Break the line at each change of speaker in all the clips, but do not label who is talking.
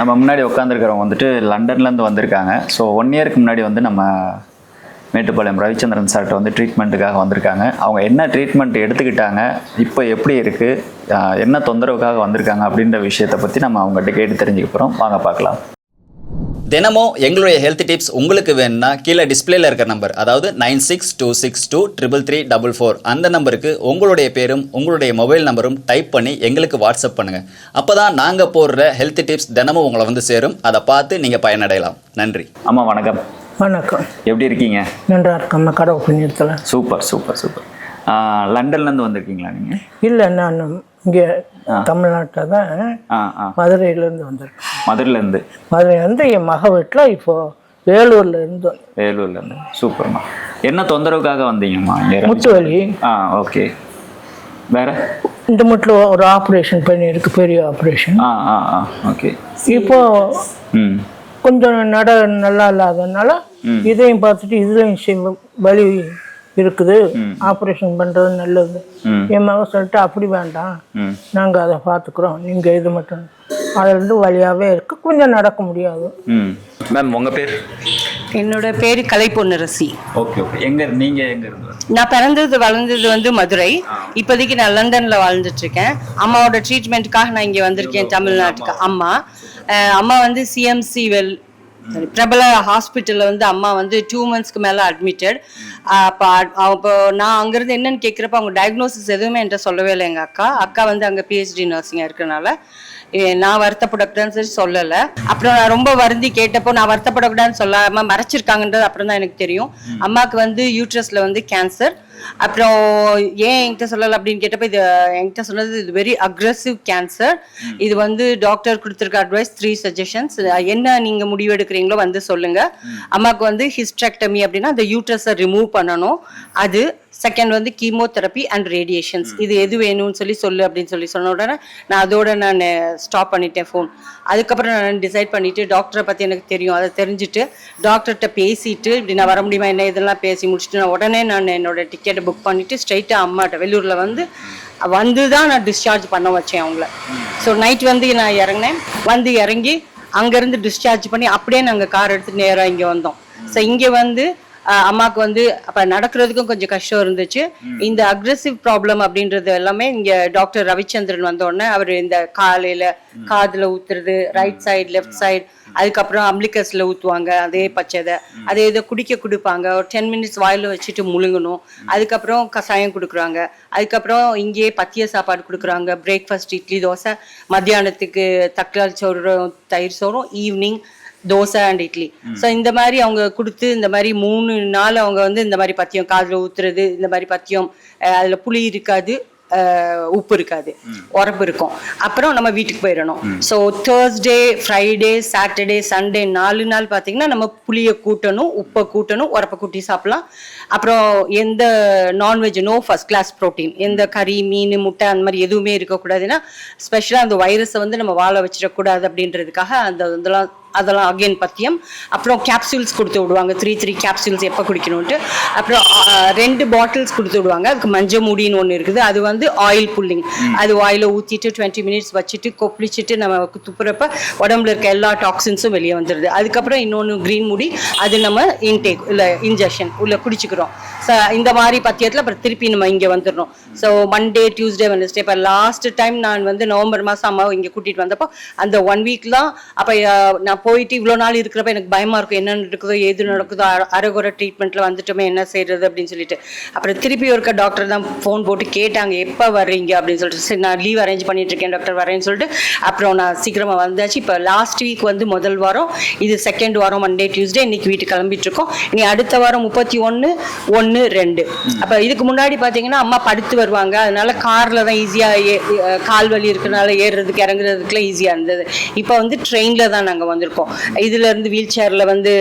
நம்ம முன்னாடி உட்காந்துருக்கிறவங்க வந்துட்டு லண்டன்லேருந்து வந்திருக்காங்க. ஸோ ஒன் இயருக்கு முன்னாடி வந்து நம்ம மேட்டுப்பாளையம் ரவிச்சந்திரன் சார்ட்ட வந்து ட்ரீட்மெண்ட்டுக்காக வந்திருக்காங்க. அவங்க என்ன ட்ரீட்மெண்ட் எடுத்துக்கிட்டாங்க இப்போ எப்படி இருக்குது என்ன தொந்தரவுக்காக வந்திருக்காங்க அப்படின்ற விஷயத்தை பற்றி நம்ம அவங்ககிட்ட கேட்டு தெரிஞ்சுக்க போகிறோம் வாங்க பார்க்கலாம்.
தினமும் எங்களுடைய ஹெல்த் டிப்ஸ் உங்களுக்கு வேணும்னா கீழே டிஸ்பிளேல இருக்கிற நம்பர் அதாவது nine six two six two triple three double four அந்த நம்பருக்கு உங்களுடைய பேரும் உங்களுடைய மொபைல் நம்பரும் டைப் பண்ணி எங்களுக்கு வாட்ஸ்அப் பண்ணுங்கள் அப்போ தான் நாங்கள் போடுற ஹெல்த் டிப்ஸ் தினமும் உங்களை வந்து சேரும். அதை பார்த்து நீங்கள் பயனடையலாம். நன்றி.
அம்மா வணக்கம்.
வணக்கம்.
எப்படி இருக்கீங்க?
நன்றா இருக்கம்மா கடவுள் புண்ணியத்தில்.
Super super super. லண்டன்லேருந்து வந்திருக்கீங்களா நீங்கள்
இல்லை நான் இங்கே தமிழ்நாட்டில் தான் மதுரையிலேருந்து வந்திருக்கேன்.
மதுரையிலேருந்து
மதுரையிலேருந்து என் மக வீட்டில் இப்போ வேலூர்ல இருந்து வந்தேன்.
வேலூர்லேருந்து சூப்பர்மா. என்ன தொந்தரவுக்காக வந்தீங்கம்மா
முட்டு வலி
ஆ ஓகே. வேற?
இந்த முட்டில் ஒரு ஆப்ரேஷன் பண்ணியிருக்கு பெரிய ஆப்ரேஷன்.
ஆ ஆ ஆ ஓகே.
இப்போ கொஞ்சம் நட நல்லா இல்லாததுனால இதையும் பார்த்துட்டு இதுலையும் சி- வலி இருக்குது. ஆப்ரேஷன் பண்ணுறது நல்லது. என் மக சொல்லிட்டு அப்படி வேண்டாம்.
ம்.
நாங்கள் அதை பார்த்துக்குறோம் நீங்கள் இது மட்டும். அதுலேருந்து வழியாகவே இருக்கு. கொஞ்சம் நடக்க முடியாது.
மேம் உங்கள் பேர்?
என்னோட பேர் கலை பொன்னரசி.
Okay okay. எங்கே நீங்கள் எங்கே இருந்து?
நான் பிறந்தது வளர்ந்தது வந்து மதுரை. இப்போதைக்கு நான் லண்டன்ல வாழ்ந்துட்டு இருக்கேன் அம்மாவோட ட்ரீட்மெண்ட்டுக்காக நான் இங்கே வந்திருக்கேன் தமிழ்நாட்டுக்கு. அம்மா. அம்மா. வந்து சிஎம்சி வெல் பிரபல ஹாஸ்பிட்டலில் வந்து அம்மா வந்து டூ மந்த்ஸ்க்கு மேலே அட்மிட்டட் அப்போ அப்போ நான் அங்கேருந்து என்னன்னு கேட்குறப்ப அவங்க டயக்னோசிஸ் எதுவுமே என்கிட்ட சொல்லவே இல்லை எங்கள் அக்கா. அக்கா வந்து அங்கே பிஹெச்டி நர்சிங்காக இருக்கறனால ஏ, நான் வருத்தப்படக்கூடாதுன்னு சொல்லி சொல்லலை. அப்புறம் நான் ரொம்ப வருந்தி கேட்டப்போ நான் வருத்தப்படக்கூடாதுன்னு சொல்லாம மறைச்சிருக்காங்கன்றது அப்புறம் தான் எனக்கு தெரியும். அம்மாவுக்கு வந்து யூட்ரஸ்ல வந்து கேன்சர் அப்புறம் ஏன் என்கிட்ட சொல்லலை அப்படின்னு கேட்டப்போ இது என்கிட்ட சொன்னது இது வெரி அக்ரஸிவ் கேன்சர் இது வந்து டாக்டர் கொடுத்துருக்க அட்வைஸ் த்ரீ சஜஷன்ஸ் என்ன நீங்க முடிவு எடுக்கிறீங்களோ வந்து சொல்லுங்க. அம்மாவுக்கு வந்து ஹிஸ்ட்ராக்டமி அப்படின்னா அந்த யூட்ரஸை ரிமூவ் பண்ணணும். அது செகண்ட் வந்து கீமோதெரப்பி அண்ட் ரேடியேஷன்ஸ் இது எது வேணும்னு சொல்லி சொல்லு அப்படின்னு சொல்லி சொன்ன உடனே நான் அதோட நான் ஸ்டாப் பண்ணிட்டேன் ஃபோன் அதுக்கப்புறம் நான் டிசைட் பண்ணிட்டு டாக்டரை பற்றி எனக்கு தெரியும். அதை தெரிஞ்சுட்டு டாக்டர்கிட்ட பேசிட்டு இப்படி நான் வர முடியுமா என்ன இதெல்லாம் பேசி முடிச்சுட்டு நான் உடனே நான் என்னோட டிக்கெட்டை புக் பண்ணிட்டு ஸ்ட்ரைட்டாக அம்மாட்ட வெள்ளூரில் வந்து வந்து தான் நான் டிஸ்சார்ஜ் பண்ண வச்சேன் அவங்கள. ஸோ நைட் வந்து நான் இறங்கினேன். வந்து இறங்கி அங்கேருந்து டிஸ்சார்ஜ் பண்ணி அப்படியே நாங்கள் கார் எடுத்து நேராக இங்கே வந்தோம். ஸோ இங்கே வந்து ஆஹ் அம்மாக்கு வந்து அப்ப நடக்கிறதுக்கும் கொஞ்சம் கஷ்டம் இருந்துச்சு. இந்த அக்ரெசிவ் ப்ராப்ளம் அப்படின்றது எல்லாமே இங்க டாக்டர் ரவிச்சந்திரன் வந்த உடனே அவர் இந்த காலையில காதுல ஊத்துறது ரைட் சைடு லெஃப்ட் சைடு அதுக்கப்புறம் அம்லிகஸ்ல ஊத்துவாங்க அதே பச்சதை. அதே இதை குடிக்க கொடுப்பாங்க. ஒரு டென் மினிட்ஸ் வாயில வச்சுட்டு முழுங்கணும். அதுக்கப்புறம் கஷாயம் கொடுக்குறாங்க. அதுக்கப்புறம் இங்கேயே பத்திய சாப்பாடு கொடுக்குறாங்க. பிரேக்ஃபாஸ்ட் இட்லி தோசை. மத்தியானத்துக்கு தக்காளி சோறும் தயிர் சோறும் evening dosa and idli. So இந்த மாதிரி அவங்க கொடுத்து இந்த மாதிரி மூணு நாள் அவங்க வந்து இந்த மாதிரி பத்தியம் காதில் ஊத்துறது இந்த மாதிரி பத்தியம் அதுல புளி இருக்காது உப்பு இருக்காது. உரப்பு இருக்கும். அப்புறம் நம்ம வீட்டுக்கு போயிடணும். So Thursday Friday Saturday Sunday நாலு நாள் பார்த்தீங்கன்னா நம்ம புளியை கூட்டணும் உப்பை கூட்டணும் உரப்பை கூட்டி சாப்பிடலாம். அப்புறம் எந்த non veg no first class protein எந்த கறி மீன் முட்டை அந்த மாதிரி எதுவுமே இருக்கக்கூடாதுன்னா ஸ்பெஷலாக அந்த வைரஸை வந்து நம்ம வாழ வச்சிடக்கூடாது அப்படின்றதுக்காக அந்த இதெல்லாம் அதெல்லாம் அகைன் பத்தியம். அப்புறம் கேப்சூல்ஸ் கொடுத்து விடுவாங்க. த்ரீ த்ரீ கேப்சூல்ஸ் எப்போ குடிக்கணும்ட்டு அப்புறம் ரெண்டு பாட்டில்ஸ் கொடுத்து விடுவாங்க. அதுக்கு மஞ்சள் மூடின்னு ஒன்று இருக்குது. அது வந்து ஆயில் புல்லிங் அது வாயில ஊற்றிட்டு டுவெண்ட்டி மினிட்ஸ் வச்சுட்டு கொப்பளிச்சுட்டு நம்ம துப்புறப்ப உடம்புல இருக்க எல்லா டாக்ஸின்ஸும் வெளியே வந்துடுது அதுக்கப்புறம் இன்னொன்று க்ரீன் முடி அது நம்ம இன்டேக் இல்லை இன்ஜெக்ஷன் உள்ள குடிச்சுக்கிறோம். ஸோ இந்த மாதிரி பத்தியத்தில் அப்புறம் திருப்பி நம்ம இங்கே வந்துடணும் ஸோ மண்டே டியூஸ்டே வெனஸ்டே இப்போ லாஸ்ட் டைம் நான் வந்து நவம்பர் மாதம் அம்மாவை இங்கே கூட்டிகிட்டு வந்தப்போ அந்த ஒன் வீக்லாம் அப்போ நான் போயிட்டு இவ்வளோ நாள் இருக்கிறப்ப எனக்கு பயமாக இருக்கும். என்ன நடக்குதோ எது நடக்குதோ அர- அரைகுறை ட்ரீட்மெண்ட்டில் வந்துட்டோமே என்ன செய்யறது அப்படின்னு சொல்லிட்டு. அப்புறம் திருப்பி ஒருக்க டாக்டர் தான் ஃபோன் போட்டு கேட்டாங்க எப்போ வர்றீங்க அப்படின்னு சொல்லிட்டு. சரி நான் லீவ் அரேஞ்ச் பண்ணிட்டு இருக்கேன் டாக்டர் வரேன்னு சொல்லிட்டு. அப்புறம் நான் சீக்கிரமாக வந்தாச்சு. இப்போ லாஸ்ட் வீக் வந்து முதல் வாரம் இது செகண்ட் வாரம் மண்டே டியூஸ்டே இன்னைக்கு வீட்டுக்கு கிளம்பிட்டு இருக்கோம். இனி அடுத்த வாரம் முப்பத்தி ஒன்று ஒன்று ரெண்டு. அப்போ இதுக்கு முன்னாடி பார்த்தீங்கன்னா அம்மா படுத்து வருவாங்க. அதனால காரில் தான் ஈஸியாக கால் வலி இருக்கிறனால ஏறுறதுக்கு இறங்குறதுக்குலாம் ஈஸியாக இருந்தது. இப்போ வந்து ட்ரெயினில் தான் நாங்கள் வந்திருக்கோம். இதுல இருந்து வீல் சேரில் வந்து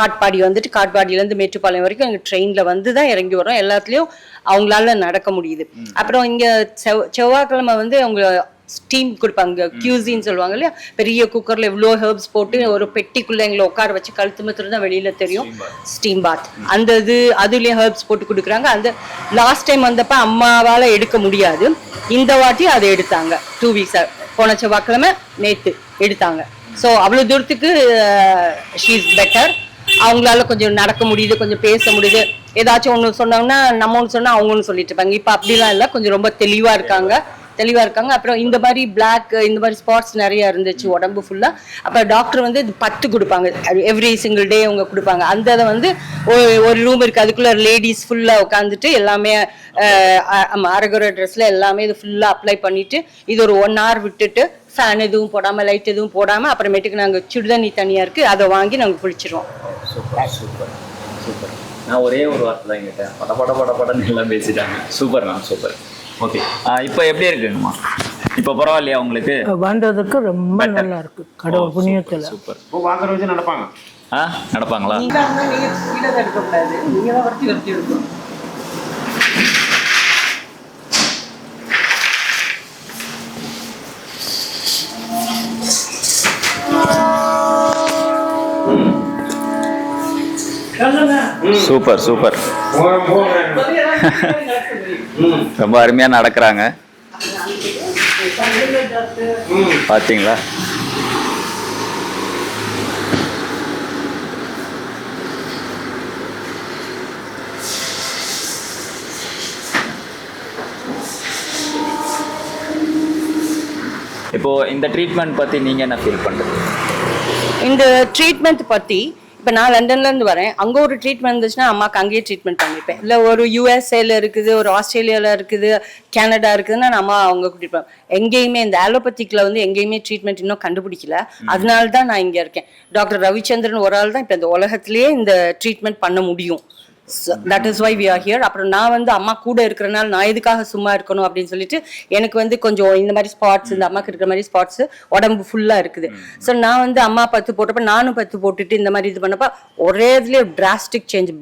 காட்பாடி வந்துட்டு காட்பாடியிலேருந்து மேட்டுப்பாளையம் வரைக்கும் எங்கள் ட்ரெயினில் வந்து தான் இறங்கி வரோம் எல்லாத்துலேயும் அவங்களால நடக்க முடியுது. அப்புறம் இங்கே செவ் செவ்வாய்க்கிழமை வந்து அவங்க ஸ்டீம் கொடுப்பாங்க கியூசின்னு சொல்லுவாங்க இல்லையா? பெரிய குக்கரில் இவ்வளோ ஹெர்ப்ஸ் போட்டு ஒரு பெட்டிக்குள்ளே எங்களை உட்கார வச்சு கழுத்து மாத்திரம் தான் வெளியில தெரியும். Steam bath. அந்த இது அதுலேயும் ஹெர்ப்ஸ் போட்டு கொடுக்குறாங்க. அந்த லாஸ்ட் டைம் வந்தப்ப அம்மாவால் எடுக்க முடியாது. இந்த வாட்டி அதை எடுத்தாங்க. டூ வீக்ஸ் போன செவ்வாய்க்கிழமை நேத்து எடுத்தாங்க. ஸோ அவ்வளோ தூரத்துக்கு ஷீ இஸ் பெட்டர் அவங்களால கொஞ்சம் நடக்க முடியுது கொஞ்சம் பேச முடியுது. ஏதாச்சும் ஒன்று சொன்னாங்கன்னா நம்ம ஒன்று சொன்னால் அவங்க ஒன்று சொல்லிட்டு இருப்பாங்க. இப்போ அப்படிலாம் இல்லை கொஞ்சம் ரொம்ப தெளிவாக இருக்காங்க. தெளிவாக இருக்காங்க. அப்புறம் இந்த மாதிரி பிளாக் இந்த மாதிரி ஸ்பாட்ஸ் நிறைய இருந்துச்சு உடம்பு ஃபுல்லாக அப்போ டாக்டர் வந்து இது பத்து கொடுப்பாங்க. எவ்ரி சிங்கிள் டே அவங்க கொடுப்பாங்க. அந்த இதை வந்து ஒரு- ஒரு ரூம் இருக்கு. அதுக்குள்ள லேடிஸ் ஃபுல்லாக உட்காந்துட்டு எல்லாமே அஹ், அரகுர ட்ரெஸ்ல எல்லாமே இது ஃபுல்லாக அப்ளை பண்ணிட்டு இது ஒரு ஒன் ஹவர் விட்டுட்டு ஃபேன் எதுவும் போடாமல் லைட் எதுவும் போடாமல் அப்புறமேட்டுக்கு நாங்கள் சுடுதண்ணி தனியாக இருக்கு. அதை வாங்கி நாங்கள் குளிச்சிருவோம்.
சூப்பர் சூப்பர் சூப்பர் நான் ஒரே ஒரு வார்த்தை தான் கேட்டேன். பட பட பட படன்னு எல்லாம் பேசிட்டாங்க. சூப்பர் சூப்பர் ஓகே இப்போ எப்படி இருக்குங்கம்மா? இப்போ பரவாயில்லையா உங்களுக்கு?
வந்ததுக்கு ரொம்ப நல்லா இருக்கு கடவுள் புண்ணியத்துல.
சூப்பர்
இப்போ வாக்கர் வச்சு நடப்பாங்க.
ஆ நடப்பாங்களா? சூப்பர் சூப்பர் ரொம்ப அருமையாக நடக்கிறாங்க. பார்த்தீங்களா இப்போ இந்த ட்ரீட்மெண்ட் பற்றி நீங்கள் என்ன ஃபீல் பண்ணுறீங்க
இந்த ட்ரீட்மெண்ட் பத்தி இப்போ நான் லண்டன்ல இருந்து வரேன். அங்க ஒரு ட்ரீட்மெண்ட் இருந்துச்சுன்னா அம்மாக்கு அங்கேயே ட்ரீட்மெண்ட் பண்ணிப்பேன். இல்ல ஒரு யூஎஸ்ஏல இருக்குது ஒரு ஆஸ்திரேலியால இருக்குது கனடா இருக்குதுன்னா நான் அம்மா அவங்க கூட்டிட்டு எங்கேயுமே இந்த ஆலோபதிக்ல வந்து எங்கேயுமே ட்ரீட்மெண்ட் இன்னும் கண்டுபிடிக்கல. அதனால தான் நான் இங்க இருக்கேன். டாக்டர் ரவிச்சந்திரன் ஒரு ஆள் தான் இப்போ இந்த உலகத்திலேயே இந்த ட்ரீட்மெண்ட் பண்ண முடியும். That is why we are here அப்புறம் நான் வந்து அம்மா கூட இருக்கிறனால நான் எதுக்காக சும்மா இருக்கணும் அப்படின்னு சொல்லிட்டு எனக்கு வந்து கொஞ்சம் இந்த மாதிரி ஸ்பாட்ஸ் இந்த அம்மாக்கு இருக்கிற மாதிரி ஸ்பாட்ஸ் உடம்பு ஃபுல்லா இருக்குது. ஸோ நான் வந்து அம்மா பத்து போட்டப்ப நானும் பத்து போட்டுட்டு இந்த மாதிரி இது பண்ணப்ப ஒரே இதுலயே டிராஸ்டிக் சேஞ்ச்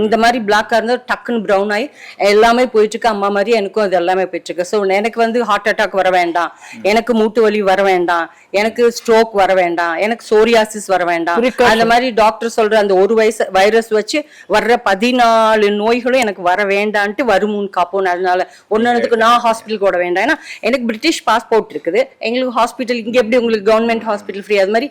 இந்த மாதிரி பிளாக்கா இருந்தா டக்குன்னு ப்ரௌன் ஆகி எல்லாமே போயிட்டு இருக்கு அம்மா மாதிரி எனக்கும் அது எல்லாமே போயிட்டு இருக்கு ஸோ எனக்கு வந்து ஹார்ட் அட்டாக் வர வேண்டாம். எனக்கு மூட்டு வலி வர வேண்டாம். எனக்கு ஸ்ட்ரோக் வர வேண்டாம். எனக்கு சோரியாசிஸ் வர வேண்டாம். அந்த மாதிரி டாக்டர் சொல்ற அந்த ஒரு வயசு வைரஸ் வச்சு வர்ற பதினாலு நோய்களும் எனக்கு வர வேண்டான்ட்டு வருமுன் காப்போம். அதனால ஒன்னொன்னுக்கு நான் ஹாஸ்பிட்டலுக்கு ஓட வேண்டாம். ஏன்னா எனக்கு பிரிட்டிஷ் பாஸ்போர்ட் இருக்குது. எங்களுக்கு ஹாஸ்பிட்டல் இங்க எப்படி உங்களுக்கு கவர்மெண்ட் ஹாஸ்பிட்டல் ஃப்ரீ அது மாதிரி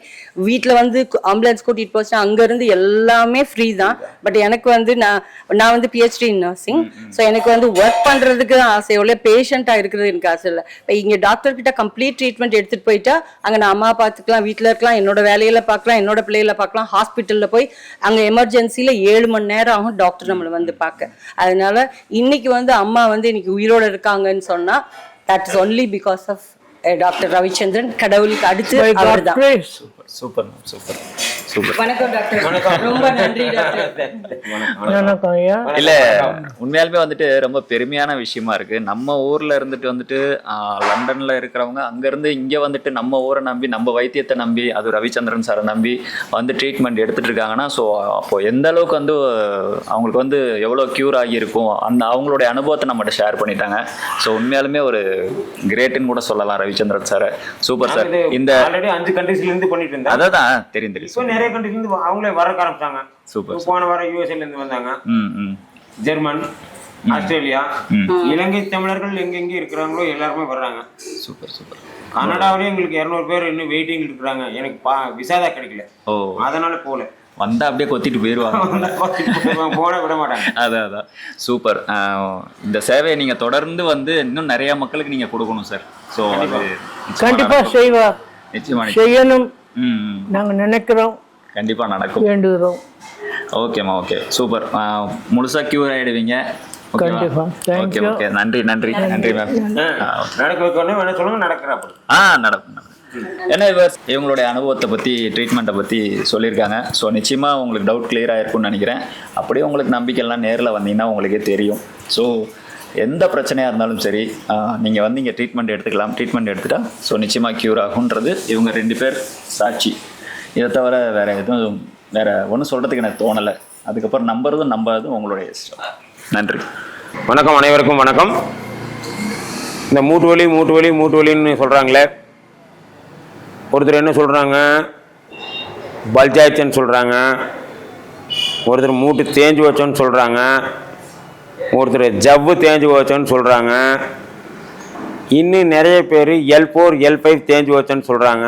வீட்ல வந்து ஆம்புலன்ஸ் கூட்டிட்டு போச்சுன்னா அங்க இருந்து எல்லாமே ஃப்ரீ தான். பட் எனக்கு வந்து நான் நான் வந்து பிஹெச்டி நர்சிங் ஸோ எனக்கு வந்து ஒர்க் பண்றதுக்கு தான் ஆசை எவ்வளோ பேஷண்டா இருக்கிறது எனக்கு ஆசை இல்லை. இப்போ இங்க டாக்டர் கிட்ட கம்ப்ளீட் ட்ரீட்மெண்ட் எடுத்துட்டு போயிட்டா அங்க நான் அம்மா பார்த்துக்கலாம் வீட்ல இருக்கலாம் என்னோட வேலையில பார்க்கலாம் என்னோட பிள்ளைகளை பார்க்கலாம் ஹாஸ்பிட்டல்ல போய் அங்க எமர்ஜென்சில ஏழு மணி நேரம் ஆகும் டாக்டர் நம்மளை வந்து பார்க்க. அதனால இன்னைக்கு வந்து அம்மா வந்து இன்னைக்கு உயிரோட இருக்காங்கன்னு சொன்னா that is only because of doctor Ravichandran கடவுளுக்கு அடுத்து
மேம் சூப்பர் சூப்பர்
வணக்கம் டாக்டர். ரொம்ப நன்றி டாக்டர்.
வணக்கம். ஐயா.
இல்ல உண்மையாலுமே வந்துட்டு ரொம்ப பெருமையான விஷயமா இருக்கு. நம்ம ஊர்ல இருந்துட்டு வந்துட்டு லண்டன்ல இருக்கிறவங்க அங்க இருந்து இங்க வந்துட்டு நம்ம ஊரை நம்பி நம்ம வைத்தியத்தை நம்பி அது ரவிச்சந்திரன் சாரை நம்பி வந்து ட்ரீட்மெண்ட் எடுத்துட்டு இருக்காங்கன்னா ஸோ அப்போ எந்த அளவுக்கு வந்து அவங்களுக்கு வந்து எவ்வளோ க்யூர் ஆகியிருக்கும் அந்த அவங்களுடைய அனுபவத்தை நம்மகிட்ட ஷேர் பண்ணிட்டாங்க. ஸோ உண்மையாலுமே ஒரு கிரேட்டுன்னு கூட சொல்லலாம் ரவிச்சந்திரன் சாரை. சூப்பர் சார் இந்த
ஆல்ரெடி அஞ்சு கண்ட்ரீஸ்ல இருந்து பண்ணிட்டு இருந்தேன்
அதான் தெரியும் தெரியும்.
நிறைய கண்ட்ரிஸ்ல இருந்து அவங்களே வர ஆரம்பிச்சாங்க. இப்போ போன வாரம் யூஎஸ்ஏல இருந்து வந்தாங்க.
ம் ம்.
German Australia. இலங்கை தமிழர்கள் எங்கெங்க இருக்கிறாங்களோ எல்லாருமே வர்றாங்க.
Super super.
கனடாவிலேயே எங்களுக்கு இரநூறு பேர் இன்னும் வெயிட்டிங் இருக்கிறாங்க. எனக்கு பா விசா தான் கிடைக்கல.
ஓ.
அதனால போல
வந்தா அப்படியே கொத்திட்டு போயிடுவாங்க
போன விட மாட்டாங்க.
அதான் அதான். சூப்பர். ஆஹ் இந்த சேவையை நீங்க தொடர்ந்து வந்து இன்னும் நிறைய மக்களுக்கு நீங்க கொடுக்கணும் சார். ஸோ
கண்டிப்பா. செய்வார்
நிச்சயமா.
செய்யணும். நாங்க நினைக்கிறோம்.
கண்டிப்பா நடக்கும்.
வேண்டுகிறோம்.
ஓகேம்மா ஓகே சூப்பர் ஆஹ் முழுசா கியூர் ஆயிடுவீங்க.
கண்டிப்பா. Thank
okay. ஓகே நன்றி நன்றி நன்றி. மேம்
நடக்க சொல்லுங்க நடக்கிறாப்படி
ஆ நடக்கும் ஏன்னா இவர் இவங்களுடைய அனுபவத்தை பற்றி ட்ரீட்மெண்ட்டை பற்றி சொல்லியிருக்காங்க. ஸோ நிச்சயமாக உங்களுக்கு டவுட் clear ஆயிருக்கும்னு நினைக்கிறேன். அப்படியே உங்களுக்கு நம்பிக்கைலாம் நேரில் வந்தீங்கன்னா உங்களுக்கே தெரியும். ஸோ எந்த பிரச்சனையாக இருந்தாலும் சரி நீங்கள் வந்து இங்கே ட்ரீட்மெண்ட் எடுத்துக்கலாம். ட்ரீட்மெண்ட் எடுத்துட்டா ஸோ நிச்சயமாக க்யூர் ஆகுன்றது இவங்க ரெண்டு பேர் சாட்சி. இதை தவிர வேறு எதுவும் வேறு ஒன்றும் சொல்கிறதுக்கு எனக்கு தோணலை. அதுக்கப்புறம் நம்புறதும் நம்பாததும் உங்களுடைய இஷ்டம். நன்றி.
வணக்கம் அனைவருக்கும் வணக்கம். இந்த மூட்டு வலி மூட்டு வலி மூட்டு வலின்னு சொல்கிறாங்களே ஒருத்தர் என்ன சொல்கிறாங்க பல்ஜாய்ச்சன்னு சொல்கிறாங்க ஒருத்தர் மூட்டு தேஞ்சு வச்சோன்னு சொல்கிறாங்க ஒருத்தர் ஜவ்வு தேஞ்சு வச்சோன்னு சொல்கிறாங்க இன்னும் நிறைய பேர் எல் ஃபோர் எல் ஃபைவ் தேஞ்சு வச்சேன்னு சொல்கிறாங்க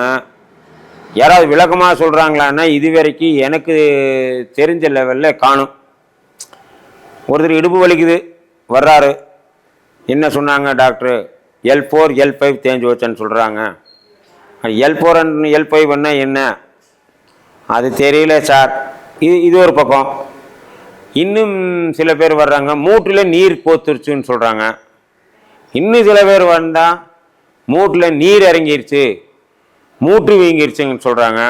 யாராவது விளக்கமாக சொல்கிறாங்களான்னா இது வரைக்கும் எனக்கு தெரிஞ்ச லெவலில் காணும். ஒருத்தர் இடுப்பு வலிக்குது வர்றாரு. என்ன சொன்னாங்க doctor L four L five தேஞ்சு வச்சேன்னு சொல்கிறாங்க எல் ஃபோர் அண்ட் எல் ஃபைவ்னா என்ன? அது தெரியல சார் இது இது ஒரு பக்கம். இன்னும் சில பேர் வர்றாங்க மூட்டில் நீர் போத்துருச்சுன்னு சொல்கிறாங்க இன்னும் சில பேர் வந்தால் மூட்டில் நீர் இறங்கிருச்சு. மூட்டு வீங்கிருச்சுங்கன்னு சொல்கிறாங்க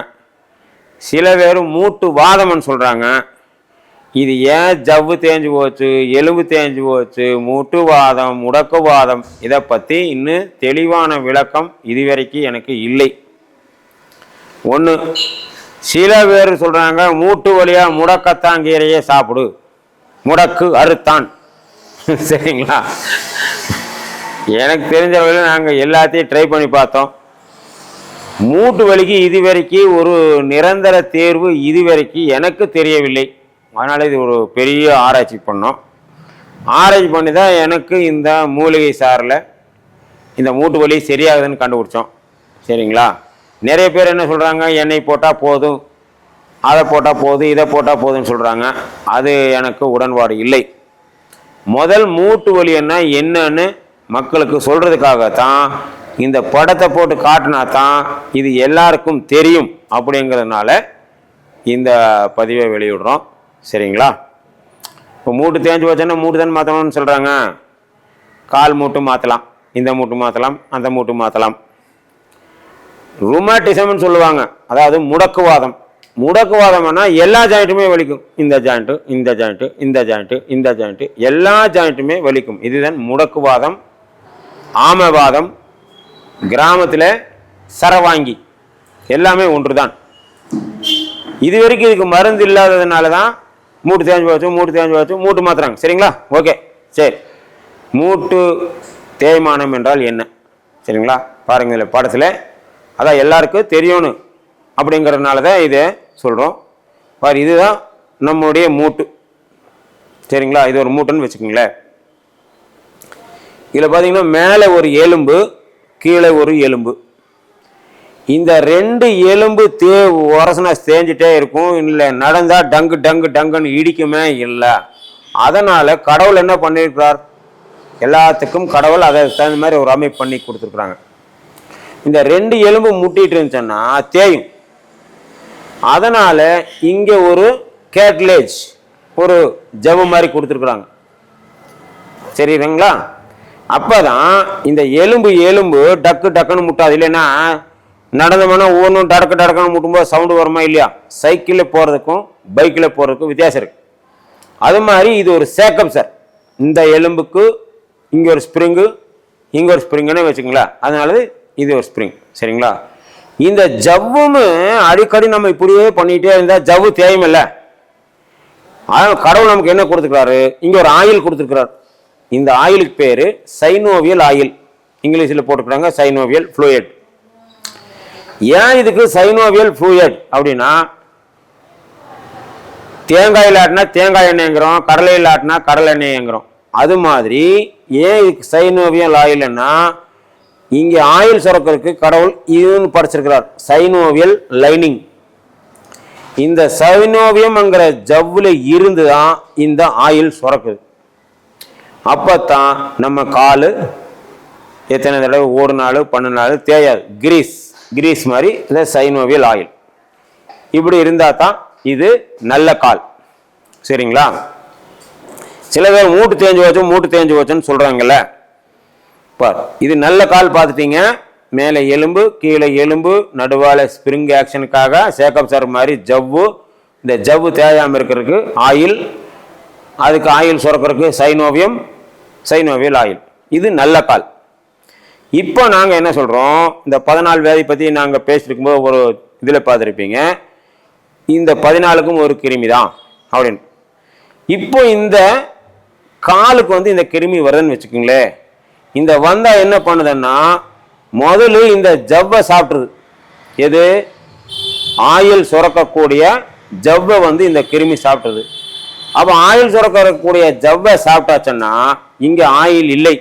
சில பேர் மூட்டு வாதம்னு சொல்கிறாங்க இது ஏன் ஜவ்வு தேஞ்சு போச்சு எலும்பு தேஞ்சு போச்சு மூட்டு வாதம் முடக்கு வாதம்? இதை பற்றி இன்னும் தெளிவான விளக்கம் இதுவரைக்கும் எனக்கு இல்லை. ஒன்று சில பேர் சொல்கிறாங்க மூட்டு வழியாக முடக்கத்தான் கீரையே சாப்பிடு. முடக்கு அறுத்தான். சரிங்களா? எனக்கு தெரிஞ்ச வகையில் நாங்கள் எல்லாத்தையும் ட்ரை பண்ணி பார்த்தோம். மூட்டு வலிக்கு இதுவரைக்கும் ஒரு நிரந்தர தேர்வு இதுவரைக்கும் எனக்கு தெரியவில்லை. அதனால் இது ஒரு பெரிய ஆராய்ச்சி பண்ணோம். ஆராய்ச்சி பண்ணி தான் எனக்கு இந்த மூலிகை சாரில் இந்த மூட்டு வலி சரியாகுதுன்னு கண்டுபிடிச்சோம். சரிங்களா? நிறைய பேர் என்ன சொல்கிறாங்க எண்ணெய் போட்டால் போதும் அதை போட்டால் போதும் இதை போட்டால் போதும்னு சொல்கிறாங்க அது எனக்கு உடன்பாடு இல்லை. முதல் மூட்டு வலி என்ன என்னன்னு மக்களுக்கு சொல்கிறதுக்காக தான் இந்த படத்தை போட்டு காட்டினா தான் இது எல்லாருக்கும் தெரியும் அப்படிங்கிறதுனால இந்த பதிவை வெளியிடுறோம். சரிங்களா? இப்போ மூட்டு தேஞ்சு வச்சோன்னா மூட்டு தான் மாற்றணும்னு சொல்கிறாங்க கால் மூட்டு மாற்றலாம் இந்த மூட்டு மாற்றலாம் அந்த மூட்டு மாற்றலாம் ருமாட்டிசம்னு சொல்லுவாங்க. அதாவது முடக்குவாதம். முடக்குவாதம்னா எல்லா ஜாயிண்ட்டுமே வலிக்கும். இந்த ஜாயிண்ட்டு இந்த ஜாயிண்ட்டு இந்த ஜாயிண்ட்டு இந்த ஜாயிண்ட்டு எல்லா ஜாயிண்ட்டுமே வலிக்கும். இதுதான் முடக்குவாதம் ஆமவாதம் கிராமத்தில் சரவாங்கி எல்லாமே ஒன்று தான் இது வரைக்கும் இதுக்கு மருந்து இல்லாததுனால தான் மூட்டு தேஞ்சு போச்சு மூட்டு தேஞ்சு போச்சு மூட்டு மாத்துறாங்க. சரிங்களா? ஓகே. சரி. மூட்டு தேய்மானம் என்றால் என்ன? சரிங்களா? பாருங்க இதில் படத்தில். அதான் எல்லாருக்கும் தெரியணும் அப்படிங்கிறதுனால தான் இதை சொல்கிறோம் பாரு இதுதான் நம்முடைய மூட்டு. சரிங்களா? இது ஒரு மூட்டுன்னு வச்சுக்கோங்களேன். இதில் பார்த்தீங்கன்னா மேலே ஒரு எலும்பு கீழே ஒரு எலும்பு. இந்த ரெண்டு எலும்பு தே உரசனை தேஞ்சிட்டே இருக்கும். இல்லை நடந்தால் டங்கு டங்கு டங்குன்னு இடிக்குமே இல்லை. அதனால் கடவுள் என்ன பண்ணியிருக்கிறார்? எல்லாத்துக்கும் கடவுள் அதை தகுந்த மாதிரி ஒரு அமைப்பு பண்ணி கொடுத்துருக்குறாங்க. இந்த ரெண்டு எலும்பு முட்டிகிட்டு இருந்துச்சுன்னா தேயும். அதனால் இங்கே ஒரு கேட்லேஜ் ஒரு ஜவு மாதிரி கொடுத்துருக்குறாங்க. சரிங்களா? அப்பதான் இந்த எலும்பு எலும்பு டக்கு டக்குன்னு முட்டாது. இல்லைன்னா நடந்தோம்னா ஒவ்வொன்றும் டடக்கு டடக்குன்னு முட்டும்போது சவுண்டு வருமா இல்லையா? சைக்கிளில் போகிறதுக்கும் பைக்கில் போகிறதுக்கும் வித்தியாசம் இருக்கு. அது மாதிரி இது ஒரு சேக்கப் சார். இந்த எலும்புக்கு இங்கே ஒரு ஸ்ப்ரிங்கு இங்கே ஒரு ஸ்ப்ரிங்குன்னு வச்சுங்களேன் அதனால இது ஒரு ஸ்ப்ரிங். சரிங்களா? இந்த ஜவ்வுன்னு அடிக்கடி நம்ம இப்படியே பண்ணிகிட்டே இருந்தால் ஜவ்வு தேவையில்லை அதான் கடவுள் நமக்கு என்ன கொடுத்துருக்காரு இங்கே ஒரு ஆயில் கொடுத்துருக்கிறார். இந்த ஆயிலுக்கு பேர் சைனோவியல் ஆயில். இங்கிலீஷில் போட்டுக்கிறாங்க சைனோவியல் ஃப்ளூயட் ஏன் இதுக்கு சைனோவியல் ஃப்ளூயட் அப்படின்னா தேங்காயில் ஆட்டினா தேங்காய் எண்ணெய்ங்கிறோம் கடலையில் ஆட்டினா கடலை எண்ணெய்ங்கிறோம் அது மாதிரி ஏன் இதுக்கு சைனோவியல் ஆயில்னா இங்கே ஆயில் சுரக்கிறதுக்கு கடவுள் இதுன்னு படிச்சிருக்கிறார். சைனோவியல் லைனிங் இந்த சைனோவியம்ங்கிற ஜவ்வில் இருந்து தான் இந்த ஆயில் சுரக்குது. அப்பத்தான் நம்ம கால் எத்தனை தடவை ஓடுனாலும் பண்ணினாலும் தேயாது கிரீஸ். கிரீஸ் மாதிரி இந்த சைனோவியல் ஆயில். இப்படி இருந்தால் தான் இது நல்ல கால். சரிங்களா? சில பேர் மூட்டு தேஞ்சு போச்சு மூட்டு தேஞ்சு போச்சுன்னு சொல்கிறாங்கல்ல பார் இது நல்ல கால் பார்த்துட்டீங்க. மேலே எலும்பு கீழே எலும்பு நடுவால் ஸ்ப்ரிங் ஆக்ஷனுக்காக சேக்கப் சார் மாதிரி ஜவ்வு. இந்த ஜவ்வு தேயாமல் இருக்கிறதுக்கு ஆயில் அதுக்கு ஆயில் சுரக்கிறதுக்கு சைனோவியம் சைனோவியல் ஆயில் இது நல்ல கால் இப்போ நாங்கள் என்ன சொல்கிறோம் இந்த பதினாலு வியாதி பற்றி நாங்கள் பேசியிருக்கும்போது ஒரு இதில் பார்த்துருப்பீங்க. இந்த பதினாலுக்கும் ஒரு கிருமி தான் அப்படின்னு. இப்போ இந்த காலுக்கு வந்து இந்த கிருமி வருதுன்னு வச்சுக்கோங்களேன் இந்த வந்தால் என்ன பண்ணுதுன்னா முதல்ல இந்த ஜவ்வை சாப்பிட்ருது எது? ஆயில் சுரக்கக்கூடிய ஜவ்வை வந்து இந்த கிருமி சாப்பிட்ருது அப்போ ஆயில் சுரக்கக்கூடிய ஜவ்வை சாப்பிட்டாச்சுன்னா இங்கே ஆயில் இல்லை.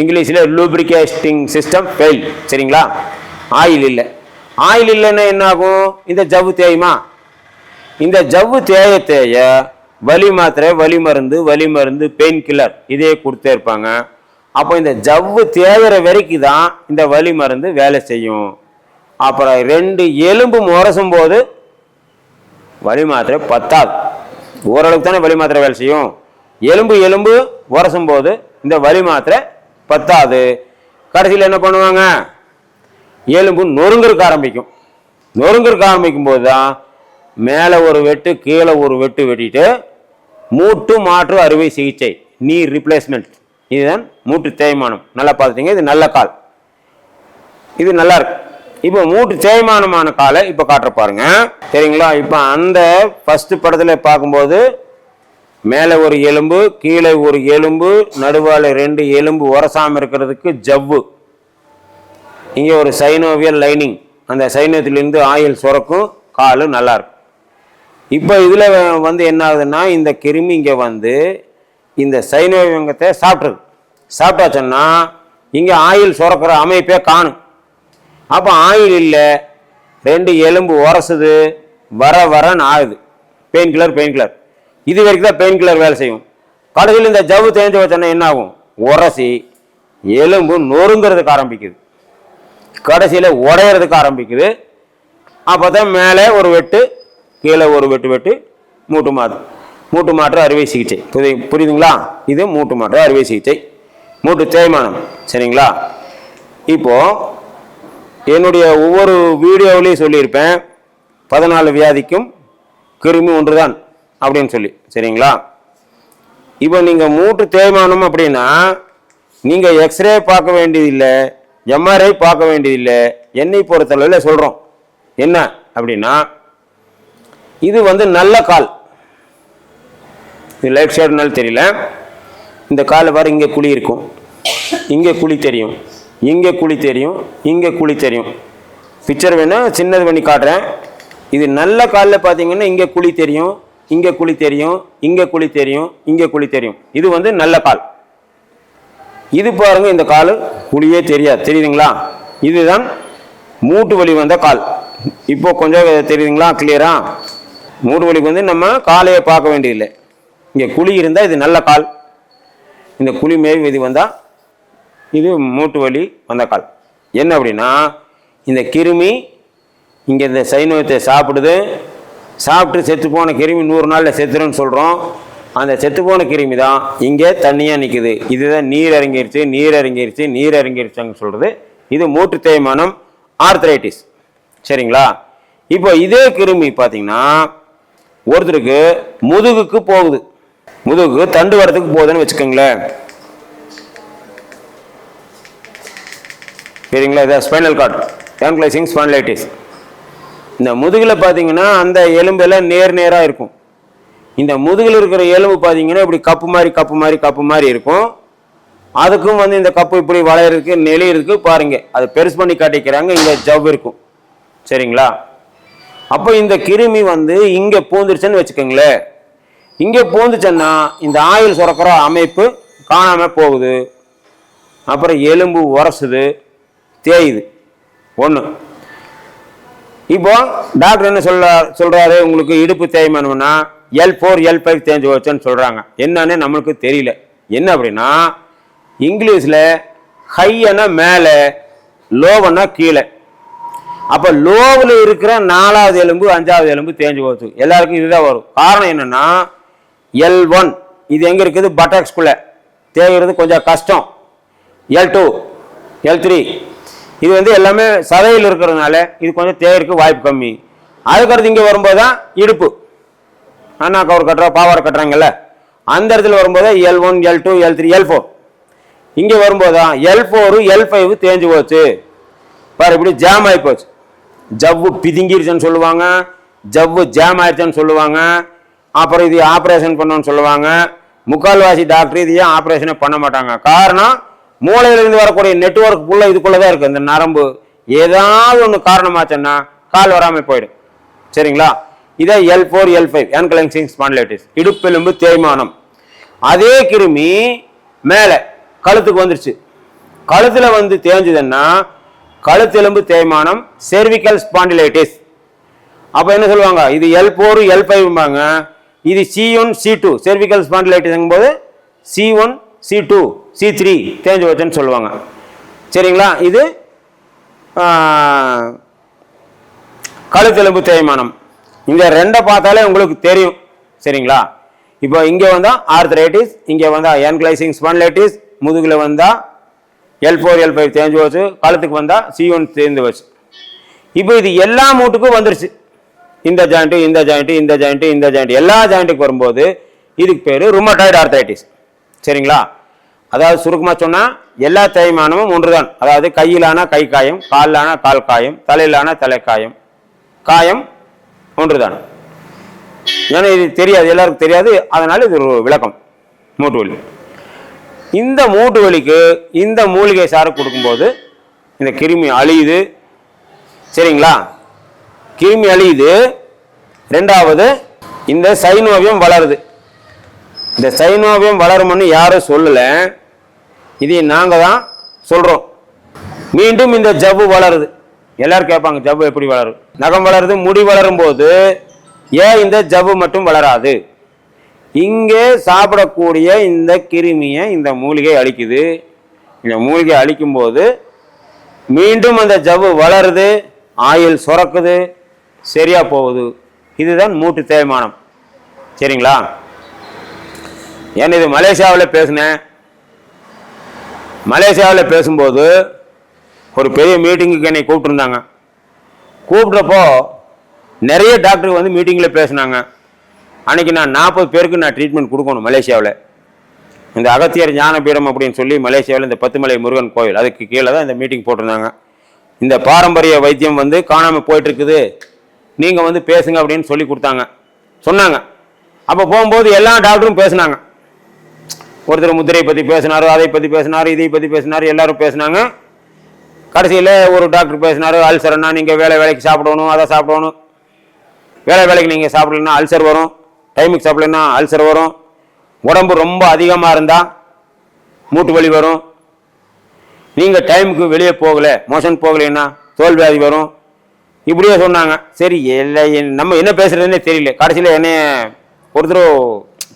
இங்கிலீஷில் லூப்ரிகேஸ்டிங் சிஸ்டம் ஃபெயில் சரிங்களா? ஆயில் இல்லை. ஆயில் இல்லைன்னா என்ன ஆகும் இந்த ஜவ்வு தேயுமா? இந்த ஜவ்வு தேய தேய வலி மாத்திரை வலி மருந்து வலி மருந்து பெயின் கில்லர் இதே கொடுத்தே இருப்பாங்க. அப்போ இந்த ஜவ்வு தேயிற வரைக்கும் தான் இந்த வலி மருந்து வேலை செய்யும். அப்புறம் ரெண்டு எலும்பு முரசும் போது வலி மாத்திரை பத்தாது. ஓரளவுக்கு தானே வலி மாத்திரை வேலை செய்யும்? எலும்பு எலும்பு உரசும் போது இந்த வலி மாத்திரை பத்தாது. கடைசியில் என்ன பண்ணுவாங்க? எலும்பு நொறுங்கறக்க ஆரம்பிக்கும். நொறுங்கிறக்க ஆரம்பிக்கும் போது தான் மேலே ஒரு வெட்டு கீழே ஒரு வெட்டு வெட்டிட்டு மூட்டு மாற்று அறுவை சிகிச்சை நீ ரிப்ளேஸ்மெண்ட் இதுதான் மூட்டு தேய்மானம். நல்லா பார்த்துட்டீங்க? இது நல்ல கால். இது நல்லா இருக்கு. இப்போ மூட்டு தேய்மானமான காலை இப்போ காட்டுற பாருங்க. சரிங்களா? இப்போ அந்த ஃபர்ஸ்ட் படத்தில் பார்க்கும்போது மேலே ஒரு எலும்பு கீழே ஒரு எலும்பு நடுவால் ரெண்டு எலும்பு உரசாமல் இருக்கிறதுக்கு ஜவ்வு. இங்கே ஒரு சைனோவியல் லைனிங் அந்த சைனத்திலிருந்து ஆயில் சுரக்கும் காலு நல்லாயிருக்கும் இப்போ இதில் வந்து என்ன ஆகுதுன்னா இந்த கிருமி இங்கே வந்து இந்த சைனோவியங்கத்தை சாப்பிட்ருது சாப்பிட்டாச்சுன்னா இங்கே ஆயில் சுரக்கிற அமைப்பே காணும். அப்போ ஆயில் இல்லை. ரெண்டு எலும்பு உரசுது. வர வரன்னு ஆகுது. பெயின் கில்லர் பெயின் கில்லர் இது வரைக்கும் தான் பெயின் கில்லர் வேலை செய்யும். கடைசியில் இந்த ஜவ்வு தேஞ்சு வச்சோன்னா என்ன ஆகும்? உரசி எலும்பு நொறுங்கிறதுக்கு ஆரம்பிக்குது. கடைசியில் உடையிறதுக்கு ஆரம்பிக்குது. அப்போ தான் மேலே ஒரு வெட்டு கீழே ஒரு வெட்டு வெட்டு மூட்டு மாற்று. மூட்டு மாற்று அறுவை சிகிச்சை. புரி புரியுதுங்களா? இது மூட்டு மாற்று அறுவை சிகிச்சை. மூட்டு தேய்மானம். சரிங்களா? இப்போது என்னுடைய ஒவ்வொரு வீடியோவிலையும் சொல்லியிருப்பேன். பதினாலு வியாதிக்கும் கிருமி ஒன்று தான் அப்படின்னு சொல்லி. சரிங்களா? இப்போ நீங்கள் மூட்டு தேய்மானம் அப்படின்னா நீங்கள் எக்ஸ்ரே பார்க்க வேண்டியதில்லை எம்ஆர்ஐ பார்க்க வேண்டியதில்லை என்னை பொறுத்தளவில் சொல்கிறோம் என்ன அப்படின்னா இது வந்து நல்ல கால். இது லைட் ஷேட்னால தெரியல. இந்த காலை பாரு இங்கே குழி இருக்கும். இங்கே குழி தெரியும். இங்கே குழி தெரியும் இங்கே குழி தெரியும். பிக்சர் வேணும் சின்னது பண்ணி காட்டுறேன். இது நல்ல காலில் பார்த்தீங்கன்னா இங்கே குழி தெரியும் இங்கே குழி தெரியும் இங்கே குழி தெரியும் இங்கே குழி தெரியும். இது வந்து நல்ல கால். இது பாருங்க இந்த கால் குழியே தெரியாது. தெரியுதுங்களா? இதுதான் மூட்டு வலி வந்த கால். இப்போ கொஞ்சம் தெரியுதுங்களா? கிளியரா மூட்டு வலிக்கு வந்து நம்ம காலையை பார்க்க வேண்டியதில்லை. இங்கே குழி இருந்தால் இது நல்ல கால். இந்த குழி மேவி இது வந்தால் இது மூட்டு வலி வந்த கால். என்ன அப்படின்னா இந்த கிருமி இங்கே இந்த சைனவத்தை சாப்பிடுது. சாப்பிட்டு செத்து போன கிருமி நூறு நாளில் செத்துருன்னு சொல்கிறோம் அந்த செத்து போன கிருமி தான் இங்கே தண்ணியாக நிற்குது இதுதான் நீர் இறங்கிருச்சு நீர் இறங்கிருச்சு நீர் இறங்கிருச்சுன்னு சொல்கிறது இது மூட்டு தேய்மானம் ஆர்த்ரைட்டிஸ் சரிங்களா? இப்போ இதே கிருமி பார்த்தீங்கன்னா ஒருத்தருக்கு முதுகுக்கு போகுது. முதுகுக்கு தண்டு வரத்துக்கு போகுதுன்னு வச்சுக்கோங்களேன். சரிங்களா இதான் ஸ்பைனல் கார்டு. ஆன்குலைசிங் ஸ்பான்லைட்டிஸ் இந்த முதுகில் பார்த்தீங்கன்னா அந்த எலும்பெல்லாம் நேர் நேராக இருக்கும். இந்த முதுகில் இருக்கிற எலும்பு பார்த்தீங்கன்னா இப்படி கப்பு மாதிரி கப்பு மாதிரி கப்பு மாதிரி இருக்கும். அதுக்கும் வந்து இந்த கப்பு இப்படி வளையிறதுக்கு நெளியிறதுக்கு பாருங்கள் அது பெருசு பண்ணி காட்டிக்கிறாங்க இங்கே ஜவ் இருக்கும். சரிங்களா? அப்போ இந்த கிருமி வந்து இங்கே பூந்துருச்சுன்னு வச்சுக்கோங்களேன். இங்கே பூந்துச்சுன்னா இந்த ஆயில் சுரக்கிற அமைப்பு காணாமல் போகுது. அப்புறம் எலும்பு உரசுது. தேயுது. ஒன்று இப்போ டாக்டர் என்ன சொல்ல சொல்றாரு? உங்களுக்கு இடுப்பு தேய்மானம்னா எல் ஃபோர் எல் ஃபைவ் தேஞ்சு வச்சோன்னு சொல்கிறாங்க என்னன்னு நம்மளுக்கு தெரியல. என்ன அப்படின்னா இங்கிலீஷில் ஹையனா மேலே லோவனா கீழே. அப்போ லோவில் இருக்கிற நாலாவது எலும்பு அஞ்சாவது எலும்பு தேஞ்சு போச்சு எல்லாருக்கும் இதுதான் வரும். காரணம் என்னென்னா எல் ஒன் இது எங்கே இருக்குது? பட்டாக்ஸ்குள்ளே தேய்கிறது கொஞ்சம் கஷ்டம். எல் டூ எல் த்ரீ இது வந்து எல்லாமே சதையில் இருக்கிறதுனால இது கொஞ்சம் தேய்க்கு வாய்ப்பு கம்மி. அதுக்கடுத்து இங்கே வரும்போது தான் இடுப்பு. அண்ணா கவர் கட்டுறோம் பாவாடை கட்டுறாங்கல்ல. அந்த இடத்துல வரும்போது L one L two L three L four இங்கே வரும்போது தான் எல் ஃபோரு எல் ஃபைவ் தேஞ்சு போச்சு. பாரு இப்படி ஜாம் ஆகி போச்சு. ஜவ்வு பிதுங்கிருச்சுன்னு சொல்லுவாங்க. ஜவ்வு ஜாம் ஆயிடுச்சுன்னு சொல்லுவாங்க. அப்புறம் இது ஆப்ரேஷன் பண்ணோன்னு சொல்லுவாங்க. முக்கால்வாசி டாக்டர் இது ஏன் ஆப்ரேஷனே பண்ண மாட்டாங்க? காரணம் மூளையிலிருந்து வரக்கூடிய நெட்ஒர்க் ஃபுல்லாக இதுக்குள்ளே தான் இருக்குது இந்த நரம்பு ஏதாவது ஒன்று காரணமாச்சுன்னா கால் வராமல் போயிடும் சரிங்களா? இதை L four L five ankylosing spondylitis இடுப்பெலும்பு தேய்மானம். அதே கிருமி மேலே கழுத்துக்கு வந்துருச்சு. கழுத்தில் வந்து தேஞ்சதுன்னா கழுத்தெலும்பு தேய்மானம் செர்விக்கல் ஸ்பாண்டிலைட்டிஸ் அப்போ என்ன சொல்லுவாங்க? இது எல் ஃபோர் எல் ஃபைவ்பாங்க இது C one C two cervical spondylitis போது C one C two C three தேஞ்சு போச்சுன்னு சொல்லுவாங்க. சரிங்களா? இது கழுத்தெலும்பு தேய்மானம். இந்த ரெண்டை பார்த்தாலே உங்களுக்கு தெரியும். சரிங்களா? இப்போ இங்கே வந்தால் ஆர்த்ரைட்டிஸ் இங்கே வந்தால் என்கிளைசிங் ஸ்பான்லைட்டிஸ் முதுகில் வந்தால் எல் ஃபோர் எல் ஃபைவ் தேஞ்சு வச்சு கழுத்துக்கு வந்தால் சி ஒன் தேர்ந்து வச்சு. இப்போ இது எல்லா மூட்டுக்கும் வந்துருச்சு. இந்த ஜாயிண்ட்டு இந்த ஜாயிண்ட்டு இந்த ஜாயிண்ட்டு இந்த ஜாயிண்ட் எல்லா ஜாயிண்ட்டுக்கு வரும்போது இதுக்கு பேர் ருமட்டாய்டு ஆர்த்ரைட்டிஸ் சரிங்களா? அதாவது சுருக்கமாக சொன்னால் எல்லா தேய்மானமும் ஒன்றுதான். அதாவது கையிலான கை காயம் காலிலான கால் காயம் தலையிலான தலைக்காயம் காயம் ஒன்றுதான். ஏன்னா இது தெரியாது எல்லாருக்கும் தெரியாது. அதனால் இது ஒரு விளக்கம். மூட்டு வலி. இந்த மூட்டு வலிக்கு இந்த மூலிகை சாறு கொடுக்கும்போது இந்த கிருமி அழியுது. சரிங்களா? கிருமி அழியுது. ரெண்டாவது இந்த சைனோவியம் வளருது. இந்த சைனோவியம் வளரும்னு யாரும் சொல்லலை. இதை நாங்கள் தான் சொல்கிறோம் மீண்டும் இந்த ஜவ்வு வளருது. எல்லாரும் கேட்பாங்க ஜவ்வு எப்படி வளரும்? நகம் வளருது முடி வளரும் போது ஏன் இந்த ஜவ்வு மட்டும் வளராது? இங்கே சாப்பிடக்கூடிய இந்த கிருமியை இந்த மூலிகை அழிக்குது. இந்த மூலிகை அழிக்கும் போது மீண்டும் அந்த ஜவ்வு வளருது ஆயில் சுரக்குது சரியாக போகுது. இதுதான் மூட்டு தேய்மானம். சரிங்களா? ஏன்னா இது மலேசியாவில் பேசினேன் மலேசியாவில் பேசும்போது ஒரு பெரிய மீட்டிங்குக்கு என்னை கூப்பிட்டுருந்தாங்க. கூப்பிட்றப்போ நிறைய டாக்டர் வந்து மீட்டிங்கில் பேசுனாங்க. அன்னைக்கு நான் நாற்பது பேருக்கு நான் ட்ரீட்மெண்ட் கொடுக்கணும் மலேசியாவில். இந்த அகத்தியர் ஞானபீடம் அப்படின்னு சொல்லி மலேசியாவில் இந்த பத்துமலை முருகன் கோயில் அதுக்கு கீழே தான் இந்த மீட்டிங் போட்டிருந்தாங்க. இந்த பாரம்பரிய வைத்தியம் வந்து காணாமல் போயிட்டுருக்குது. நீங்கள் வந்து பேசுங்க அப்படின்னு சொல்லி கொடுத்தாங்க. சொன்னாங்க. அப்போ போகும்போது எல்லா டாக்டரும் பேசுனாங்க. ஒருத்தர் முத்திரையை பற்றி பேசினாரு அதை பற்றி பேசினாரு இதை பற்றி பேசினாரு எல்லாரும் பேசினாங்க. கடைசியில் ஒரு டாக்டர் பேசினாரு அல்சர்னா நீங்கள் வேலை வேலைக்கு சாப்பிடணும் அதை சாப்பிடணும். வேலை வேலைக்கு நீங்கள் சாப்பிடலன்னா அல்சர் வரும். டைமுக்கு சாப்பிடலன்னா அல்சர் வரும். உடம்பு ரொம்ப அதிகமாக இருந்தால் மூட்டு வலி வரும். நீங்கள் டைமுக்கு வெளியே போகலை மோஷன் போகலைன்னா தோல் வியாதி வரும். இப்படியே சொன்னாங்க. சரி இல்லை நம்ம என்ன பேசுகிறதுனே தெரியல. கடைசியில் என்ன ஒருத்தர்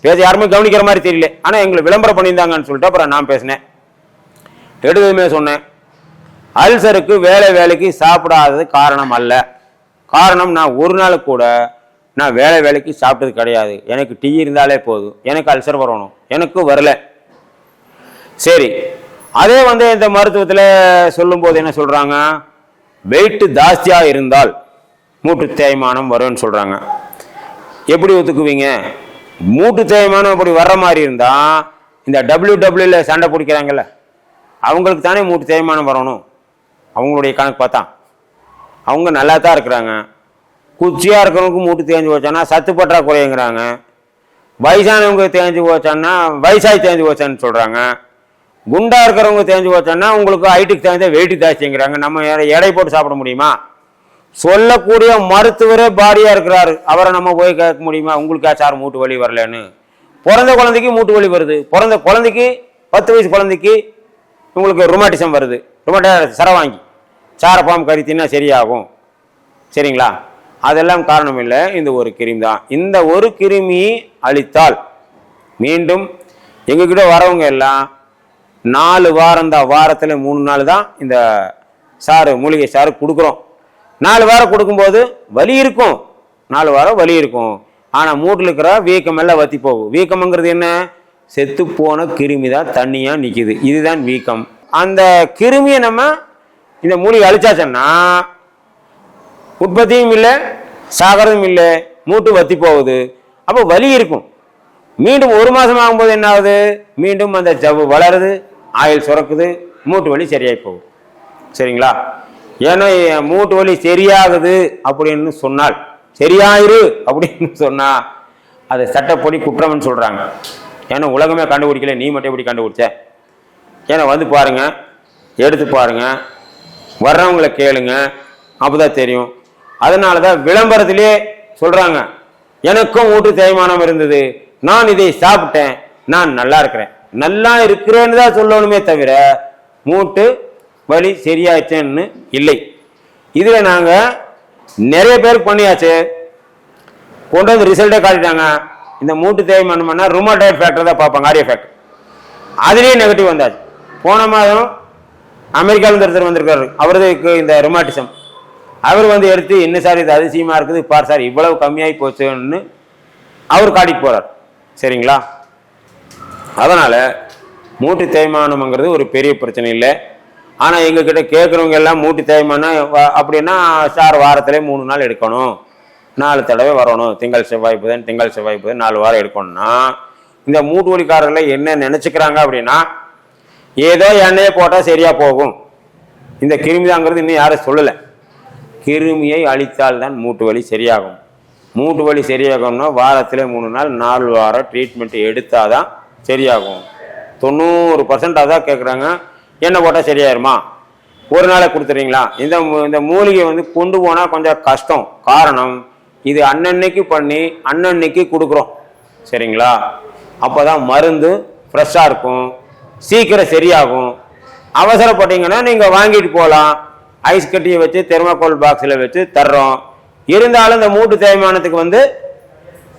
பேச யாருமே கவனிக்கிற மாதிரி தெரியல. ஆனால் எங்களை விளம்பரம் பண்ணியிருந்தாங்கன்னு சொல்லிட்டு அப்புறம் நான் பேசினேன். எடுத்ததுமே சொன்னேன். அல்சருக்கு வேலை வேலைக்கு சாப்பிடாதது காரணம் அல்ல. காரணம் நான் ஒரு நாள் கூட நான் வேலை வேலைக்கு சாப்பிட்டது கிடையாது. எனக்கு டீ இருந்தாலே போதும். எனக்கு அல்சர் வரணும். எனக்கு வரல. சரி. அதே வந்து இந்த மருத்துவத்தில் சொல்லும்போது என்ன சொல்கிறாங்க வெயிட்டு ஜாஸ்தியாக இருந்தால் மூட்டு தேய்மானம் வரும்னு சொல்கிறாங்க எப்படி ஒத்துக்குவீங்க? மூட்டு தேய்மானம் அப்படி வர்ற மாதிரி இருந்தால் இந்த டபிள்யூ டபிள்யூல சண்டை பிடிக்கிறாங்கல்ல அவங்களுக்கு தானே மூட்டு தேய்மானம் வரணும். அவங்களுடைய கணக்கு பார்த்தா. அவங்க நல்லா தான் இருக்கிறாங்க. குச்சியாக இருக்கிறவங்களுக்கு மூட்டு தேஞ்சு போச்சான்னா சத்து பற்றாக்குறைங்கிறாங்க வயசானவங்க தேஞ்சு போச்சான்னா வயசாகி தேஞ்சு போச்சான்னு சொல்கிறாங்க குண்டாக இருக்கிறவங்க தேஞ்சு போச்சான்னா உங்களுக்கு ஹைட்டுக்கு தகுந்த வெயிட்டு ஜாஸ்திங்கிறாங்க. நம்ம எடை போட்டு சாப்பிட முடியுமா? சொல்லக்கூடிய மருத்துவரே பாடியாக இருக்கிறாரு. அவரை நம்ம போய் கேட்க முடியுமா? உங்களுக்கு சார் மூட்டு வலி வரலன்னு? பிறந்த குழந்தைக்கு மூட்டு வலி வருது. பிறந்த குழந்தைக்கு பத்து வயசு குழந்தைக்கு உங்களுக்கு ரொமாட்டிசம் வருது. ருமாட்ட சரவாங்கி சாரப்பாம்பு கறி தின்னா சரியாகும். சரிங்களா? அதெல்லாம் காரணம் இல்லை. இந்த ஒரு கிருமி தான். இந்த ஒரு கிருமி அழித்தால் மீண்டும் எங்ககிட்ட வரவங்க எல்லாம் நாலு வாரம் தான் வாரத்தில் மூணு நாள் தான் இந்த சாறு மூலிகை சாறு கொடுக்குறோம். நாலு வாரம் கொடுக்கும்போது வலி இருக்கும். நாலு வாரம் வலி இருக்கும். ஆனால் மூட்டில் இருக்கிற வீக்கம் எல்லாம் வத்தி போகும். வீக்கம்ங்கிறது என்ன? செத்து போன கிருமி தான் தண்ணியாக நிற்கிது இதுதான் வீக்கம். அந்த கிருமியை நம்ம இந்த மூலிகை அழிச்சாச்சோன்னா உற்பத்தியும் இல்லை சாகரதும் இல்லை மூட்டு வத்தி போகுது. அப்போ வலி இருக்கும். மீண்டும் ஒரு மாதம் ஆகும்போது என்ன ஆகுது? மீண்டும் அந்த ஜவ்வு வளருது ஆயில் சுரக்குது மூட்டு வலி சரியாகி போகும். சரிங்களா? ஏன்னா என் மூட்டு வலி சரியாகுது அப்படின்னு சொன்னால் சரியாயிரு அப்படின்னு சொன்னா அதை சட்டப்படி குற்றம்னு சொல்றாங்க. ஏன்னா உலகமே கண்டுபிடிக்கல நீ மட்டும் எப்படி கண்டுபிடிச்ச? ஏன்னா வந்து பாருங்க எடுத்து பாருங்க வர்றவங்களை கேளுங்க அப்பதான் தெரியும். அதனால தான் விளம்பரத்திலே சொல்றாங்க எனக்கும் மூட்டு தேய்மானம் இருந்தது. நான் இதை சாப்பிட்டேன். நான் நல்லா இருக்கிறேன். நல்லா இருக்கிறேன்னு தான் சொல்லணுமே தவிர மூட்டு வலி சரியாச்சுன்னு இல்லை. இதில் நாங்கள் நிறைய பேருக்கு பண்ணியாச்சு. கொண்டு வந்து ரிசல்ட்டே காட்டிட்டாங்க. இந்த மூட்டு தேய்மானம் பண்ணால் ருமோடைட் ஃபேக்டர் தான் பார்ப்பாங்க ஆரிய ஃபேக்டர் அதுலேயே நெகட்டிவ் வந்தாச்சு. போன மாதம் அமெரிக்காவிலேருந்து ஒருத்தர் வந்திருக்காரு. அவருக்கு இந்த ருமாட்டிசம் அவர் வந்து எடுத்து என்ன சார் இது அதிசயமாக இருக்குது? பார் சார் இவ்வளவு கம்மியாகி போச்சுன்னு அவர் காட்டிட்டு போகிறார் சரிங்களா? அதனால் மூட்டு தேய்மானம்ங்கிறது ஒரு பெரிய பிரச்சனை இல்லை. ஆனால் எங்ககிட்ட கேட்குறவங்க எல்லாம் மூட்டு தேய்மானா வ- அப்படின்னா சார் வாரத்திலே மூணு நாள் எடுக்கணும். நாலு தடவை வரணும். திங்கள் செவ்வாய் புதன் திங்கள் செவ்வாய் புதன் நாலு வாரம் எடுக்கணும்னா இந்த மூட்டு வலிக்காரர்களை என்ன நினச்சிக்கிறாங்க அப்படின்னா ஏதோ எண்ணெயை போட்டால் சரியாக போகும். இந்த கிருமிதாங்கிறது இன்னும் யாரும் சொல்லலை. கிருமியை அழித்தால் தான் மூட்டு வலி சரியாகும். மூட்டு வலி சரியாகும்னா வாரத்தில் மூணு நாள் நாலு வாரம் ட்ரீட்மெண்ட் எடுத்தால் தான் சரியாகும். தொண்ணூறு பர்சன்ட் அதான் கேட்குறாங்க என்ன போட்டால் சரியாயிருமா? ஒரு நாளை கொடுத்துறீங்களா? இந்த மூ- இந்த மூலிகை வந்து கொண்டு போனால் கொஞ்சம் கஷ்டம். காரணம் இது அன்னன்னைக்கு பண்ணி அன்னன்னைக்கு கொடுக்குறோம். சரிங்களா? அப்போ தான் மருந்து ஃப்ரெஷ்ஷாக இருக்கும். சீக்கிரம் சரியாகும். அவசரப்பட்டீங்கன்னா நீங்கள் வாங்கிட்டு போகலாம் ஐஸ் கட்டியை வச்சு தெர்மாக்கோல் பாக்ஸில் வச்சு தர்றோம். இருந்தாலும் இந்த மூட்டு தேய்மானத்துக்கு வந்து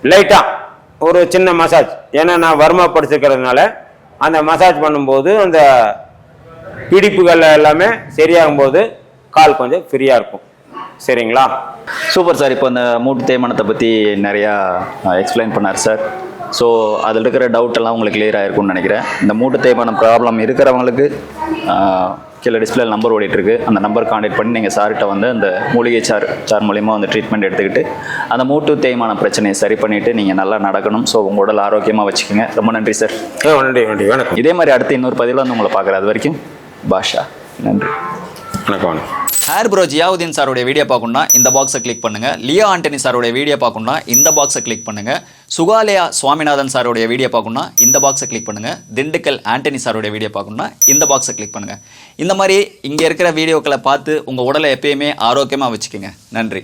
லைட்டாக ஒரு சின்ன மசாஜ் ஏன்னா நான் வர்மா படிச்சிருக்கிறதுனால அந்த மசாஜ் பண்ணும்போது அந்த பிடிப்புகள் எல்லாமே சரியாகும் போது கால் கொஞ்சம் ஃப்ரீயாக இருக்கும். சரிங்களா?
Super sir. இப்போ இந்த மூட்டு தேய்மானத்தை பற்றி நிறையா எக்ஸ்பிளைன் பண்ணார் சார். ஸோ அதில் இருக்கிற டவுட் எல்லாம் உங்களுக்கு clear ஆயிருக்கும்னு நினைக்கிறேன். இந்த மூட்டு தேய்மானம் ப்ராப்ளம் இருக்கிறவங்களுக்கு கீழே டிஸ்பிளே நம்பர் ஓடிட்டுருக்கு. அந்த நம்பர் காண்டாக்ட் பண்ணி நீங்கள் சார்கிட்ட வந்து அந்த மூலிகை சார் சார் மூலியமாக வந்து ட்ரீட்மெண்ட் எடுத்துக்கிட்டு அந்த மூட்டு தேய்மான பிரச்சனையை சரி பண்ணிவிட்டு நீங்கள் நல்லா நடக்கணும். ஸோ உங்கள் உடல் ஆரோக்கியமாக வச்சுக்கோங்க. ரொம்ப நன்றி சார்.
நன்றி நன்றி. வணக்கம்.
இதே மாதிரி அடுத்த இன்னொரு பதிவில் வந்து உங்களை பார்க்குறேன். அது வரைக்கும் பாஷா. நன்றி.
வணக்கம்.
ஹேர் ப்ரோ ஜியாவுதீன் சாருடைய வீடியோ பார்க்கணும்னா இந்த பாக்ஸை கிளிக் பண்ணுங்க. லியோ ஆண்டனி சாருடைய வீடியோ பார்க்கணும்னா இந்த பாக்ஸை கிளிக் பண்ணுங்க. சுகாலயா சுவாமிநாதன் சாருடைய வீடியோ பார்க்கணும்னா இந்த பாக்ஸை கிளிக் பண்ணுங்க. திண்டுக்கல் ஆண்டனி சாருடைய வீடியோ பார்க்கணும்னா இந்த பாக்ஸை கிளிக் பண்ணுங்க. இந்த மாதிரி இங்கே இருக்கிற வீடியோக்களை பார்த்து உங்கள் உடலை எப்பயுமே ஆரோக்கியமாக வச்சுக்கோங்க. நன்றி.